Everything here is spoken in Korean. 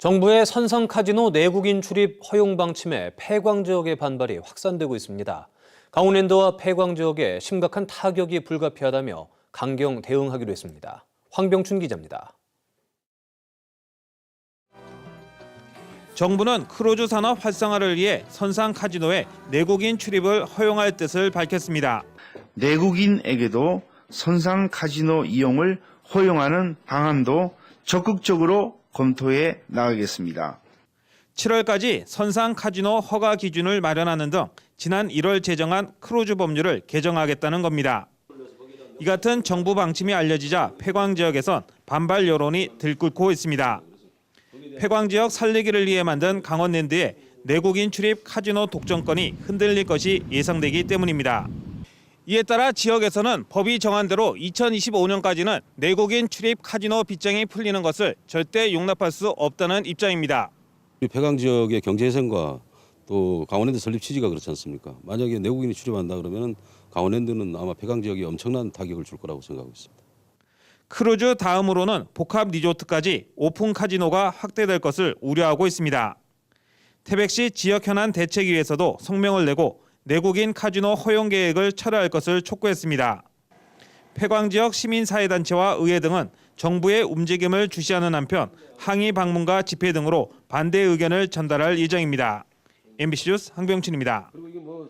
정부의 선상 카지노 내국인 출입 허용 방침에 폐광 지역의 반발이 확산되고 있습니다. 강원랜드와 폐광 지역에 심각한 타격이 불가피하다며 강경 대응하기로 했습니다. 황병춘 기자입니다. 정부는 크루즈 산업 활성화를 위해 선상 카지노에 내국인 출입을 허용할 뜻을 밝혔습니다. 내국인에게도 선상 카지노 이용을 허용하는 방안도 적극적으로 검토해 나가겠습니다. 7월까지 선상 카지노 허가 기준을 마련하는 등 지난 1월 제정한 크루즈 법률을 개정하겠다는 겁니다. 이 같은 정부 방침이 알려지자 폐광 지역에선 반발 여론이 들끓고 있습니다. 폐광 지역 살리기를 위해 만든 강원랜드에 내국인 출입 카지노 독점권이 흔들릴 것이 예상되기 때문입니다. 이에 따라 지역에서는 법이 정한 대로 2025년까지는 내국인 출입 카지노 빗장이 풀리는 것을 절대 용납할 수 없다는 입장입니다. 폐광 지역의 경제성과 또 강원랜드 설립 취지가 그렇지 않습니까? 만약에 내국인이 출입한다 그러면 강원랜드는 아마 폐광 지역에 엄청난 타격을 줄 거라고 생각하고 있습니다. 크루즈 다음으로는 복합 리조트까지 오픈 카지노가 확대될 것을 우려하고 있습니다. 태백시 지역 현안 대책위에서도 성명을 내고 내국인 카지노 허용 계획을 철회할 것을 촉구했습니다. 폐광 지역 시민사회단체와 의회 등은 정부의 움직임을 주시하는 한편 항의 방문과 집회 등으로 반대 의견을 전달할 예정입니다. MBC 뉴스 황병춘입니다. 뭐